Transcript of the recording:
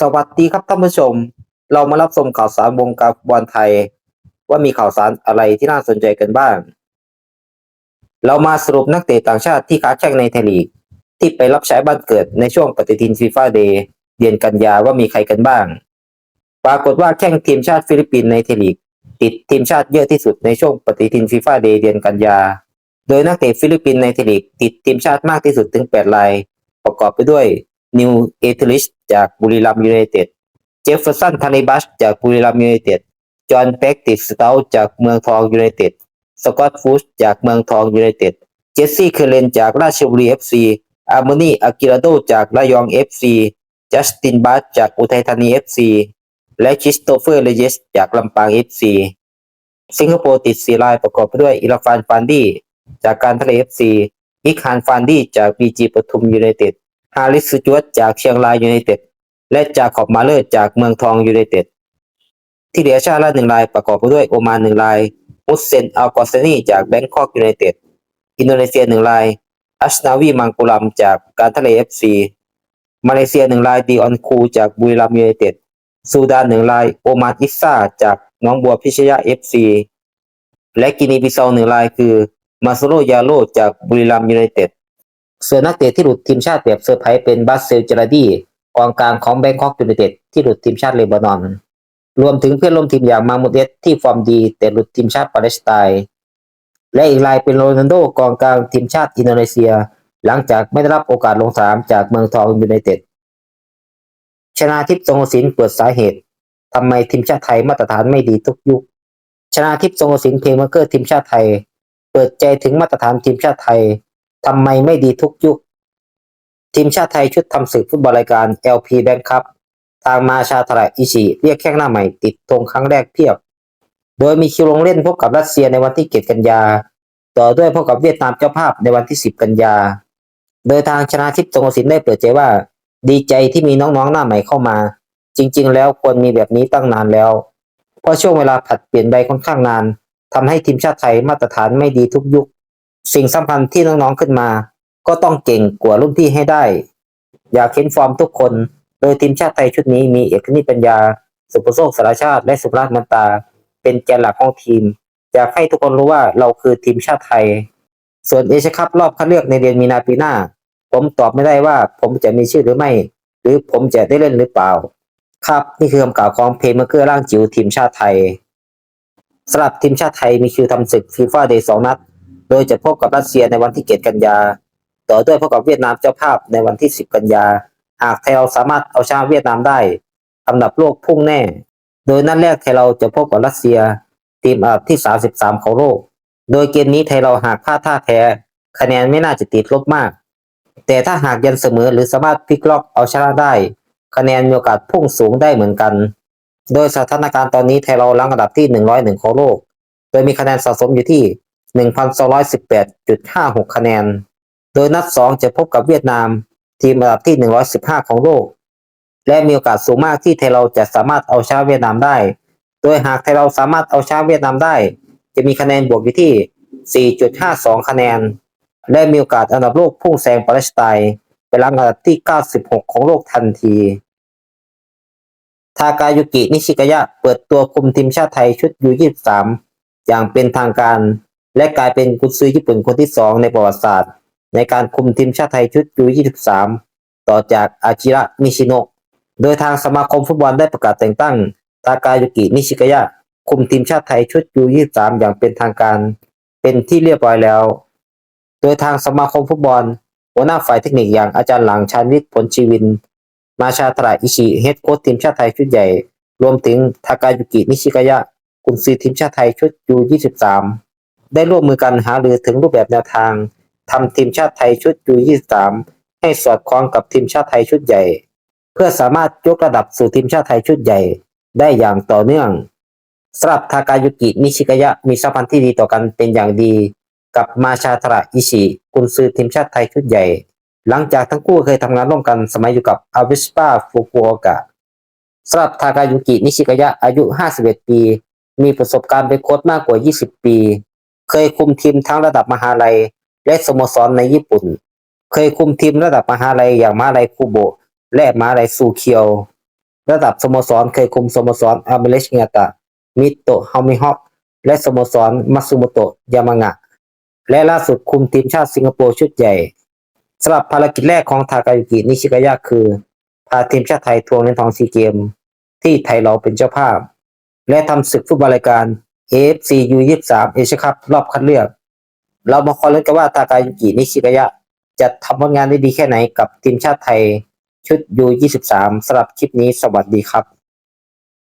สวัสดีครับท่านผู้ชม เรามารับชมข่าวสารวงการฟุตบอลไทย ว่ามีข่าวสารอะไรที่น่าสนใจกันบ้าง เรามาสรุปนักเตะต่างชาติที่ค้าแข่งในไทยลีก ที่ไปรับใช้บ้านเกิดในช่วงปฏิทินฟีฟ่าเดย์เดือนกันยาว่ามีใครกันบ้าง ปรากฏว่าแข่งทีมชาติฟิลิปปินส์ในไทยลีก ติดทีมชาติเยอะที่สุดในช่วงปฏิทินฟีฟ่าเดย์เดือนกันยา โดยนักเตะฟิลิปปินส์ในไทยลีกติดทีมชาติมากที่สุดถึง8ราย ประกอบไปด้วย นิวเอเทลิชจากบุรีรัมย์ยูไนเต็ด เจฟเฟอร์สันทานิบัชจากบุรีรัมย์ยูไนเต็ด จอห์นเป็กติดสเตาจากเมืองทองยูไนเต็ด สกอตฟูชจากเมืองทองยูไนเต็ด เจสซี่เคเลนจากราชบุรีเอฟซีอาร์โมนีอากิราโดจากระยองเอฟซีจัสตินบัชจากอุทัยธานีเอฟซีและคริสโตเฟอร์เลเยสจากลำปางเอฟซีสิงคโปร์ติดสีรายประกอบไปด้วยอิราฟานฟานดี้จากการทะเลเอฟซีอิกฮานฟานดี้จากบีจีปทุมยูไนเต็ด ฮาริสจวตจากเชียงรายยูไนเต็ด และจากขอบมาเลอร์จากเมืองทองยูไนเต็ด ที่เหลือชาติละหนึ่งรายประกอบไปด้วยโอมานหนึ่งรายมุสเซนอัลกอเซนีจากแบงคอกยูไนเต็ด อินโดนีเซียหนึ่งราย อัชนาวีมังกุลัมจากการทะเลเอฟซีมาเลเซียหนึ่งรายดีออนคูจากบุรีรัมยูไนเต็ดซูดานหนึ่งราย โอมานอิสซาจากน้องบัวพิชยาเอฟซีและกินีบิเซาหนึ่งรายคือมาซโลยาโลจากบุรีรัมย์ยูไนเต็ด ส่วนนักเตะที่หลุดทีมชาติแบบเซอร์ไพรส์เป็นบาสเซลเจราดีกองกลางของแบงคอกยูไนเต็ดที่หลุดทีมชาติเลบานอน รวมถึงเพื่อนร่วมทีมอย่างมามูเดสที่ฟอร์มดี แต่หลุดทีมชาติปาเลสไตน์และอีกรายเป็นโรนัลโดกองกลางทีมชาติอินโดนีเซีย หลังจากไม่ได้รับโอกาสลงสนามจากเมืองทองยูไนเต็ดชนาทิพย์ทรงศิลป์เปิดสาเหตุทำไมทีมชาติไทยมาตรฐานไม่ดีทุกยุค ชนาทิพย์ทรงศิลป์เพลย์เมคเกอร์ทีมชาติไทย เปิดใจถึงมาตรฐานทีมชาติไทย ทำไมไม่ดีทุกยุค ทีมชาติไทยชุดทำศึกฟุตบอลรายการ LP Bank Cup ทางมาชาทระอิชิเรียกแข้งหน้าใหม่ติดธงครั้งแรกเพียบ โดยมีคิวลงเล่นพบกับรัสเซียในวันที่7กันยา ต่อด้วยพบกับเวียดนามเจ้าภาพในวันที่ 10 กันยา โดยทางชนะทิพย์ทรงศิลป์ได้เปิดใจว่า ดีใจที่มีน้องๆหน้าใหม่เข้ามา จริง ๆ แล้วควรมีแบบนี้ตั้งนานแล้ว เพราะช่วงเวลาผัดเปลี่ยนใบค่อนข้างนานทำให้ทีมชาติไทยมาตรฐานไม่ดีทุกยุค สิ่งสำคัญที่น้องๆขึ้นมา ก็ต้องเก่งกว่ารุ่นพี่ให้ได้ อยากเห็นฟอร์มทุกคน โดยทีมชาติไทยชุดนี้มีเอกนิปัญญา สุภโชคสารชาติ และสุภราชมันตา เป็นแกนหลักของทีม อยากให้ทุกคนรู้ว่าเราคือทีมชาติไทย ส่วนเอเชียคัพรอบคัดเลือกในเดือนมีนาปีหน้า ผมตอบไม่ได้ว่าผมจะมีชื่อหรือไม่ หรือผมจะได้เล่นหรือเปล่า ครับนี่คือคำกล่าวของเพย์เมเกอร์ร่างจิ๋วทีมชาติไทยสำหรับทีมชาติไทยมีคิวทำศึกฟีฟ่าเดย์สองนัด โดยจะพบกับรัสเซียในวันที่ 7 กันยา ต่อด้วยพบกับเวียดนามเจ้าภาพในวันที่ 10 กันยา หากไทยเราสามารถเอาชนะเวียดนามได้อันดับโลกพุ่งแน่ โดยนัดแรกไทยเราจะพบกับรัสเซีย ทีมอันดับที่ 33 ของโลก โดยเกมนี้ไทยเราหากพลาดท่าแพ้คะแนนไม่น่าจะติดลบมาก แต่ถ้าหากยันเสมอหรือสามารถพลิกล็อกเอาชนะได้ คะแนนมีโอกาสพุ่งสูงได้เหมือนกัน โดยสถานการณ์ตอนนี้ไทยเราลังอันดับที่ 101 ของโลก โดยมีคะแนนสะสมอยู่ที่ 1,218.56 คะแนน โดยนัด 2 จะพบกับเวียดนาม ทีมอันดับที่ 115 ของโลก และมีโอกาสสูงมากที่ไทยเราจะสามารถเอาชนะเวียดนามได้ โดยหากไทยเราสามารถเอาชนะเวียดนามได้ จะมีคะแนนบวกอยู่ที่ 4.52 คะแนน และมีโอกาสอันดับโลกพุ่งแซงปาเลสไตน์ไปลังอันดับที่ 96 ของโลกทันทีทากายุกิ นิชิกายะ เปิดตัวคุมทีมชาติไทยชุดยู23อย่างเป็นทางการ และกลายเป็นกุนซือญี่ปุ่นคนที่สองในประวัติศาสตร์ ในการคุมทีมชาติไทยชุดยู23 ต่อจากอากิระนิชิโนะโดยทางสมาคมฟุตบอลได้ประกาศแต่งตั้ง ทากายุกินิชิกายะ คุมทีมชาติไทยชุดยู23 อย่างเป็นทางการ เป็นที่เรียบร้อยแล้ว โดยทางสมาคมฟุตบอล หัวหน้าฝ่ายเทคนิคอย่างอาจารย์หลังชาญวิทย์ผลชีวิน มาชาตระอิชิเฮดโค้ชทีมชาติไทยชุดใหญ่ รวมถึงทากายุกินิชิกายะ กุนซือทีมชาติไทยชุดยู23 ได้ร่วมมือกันหารือถึงรูปแบบแนวทางทำทีมชาติไทยชุดยู23ให้สอดคล้องกับทีมชาติไทยชุดใหญ่ เพื่อสามารถยกระดับสู่ทีมชาติไทยชุดใหญ่ ได้อย่างต่อเนื่องสำหรับทากายุกินิชิกยะมีสัมพันธ์ที่ดีต่อกันเป็นอย่างดี กับมาชาตระอิชิกุนซือทีมชาติไทยชุดใหญ่ หลังจากทั้งคู่เคยทำงานร่วมกันสมัยอยู่กับอาวิสปาฟุกุโอกะสำหรับทากายุกินิชิกยะอายุ 51 ปี มีประสบการณ์เป็นโค้ชมากกว่า 20 ปี เคยคุมทีมทั้งระดับมหาลัย และสโมสรในญี่ปุ่น เคยคุมทีมระดับมหาลัยอย่างมหาลัยคูโบะและมหาลัยซูเคียว ระดับสโมสรเคยคุมสโมสรอาเมเลชเงตะ มิโตะฮามิฮอกและสโมสรมัตสึโมโตะยามางะ และล่าสุดคุมทีมชาติสิงคโปร์ชุดใหญ่สำหรับภารกิจแรกของทากายุกินิชิกายะคือ พาทีมชาติไทยทวงเหรียญทองซีเกม ที่ไทยเราเป็นเจ้าภาพ และทำศึกฟุตบอลรายการ AFC U23 เอเชียคัพรอบคัดเลือก เรามาคอยลุ้นกันว่าทากายุกินิชิกายะ จะทำผลงานได้ดีแค่ไหนกับทีมชาติไทยชุด U23 สำหรับคลิปนี้สวัสดีครับ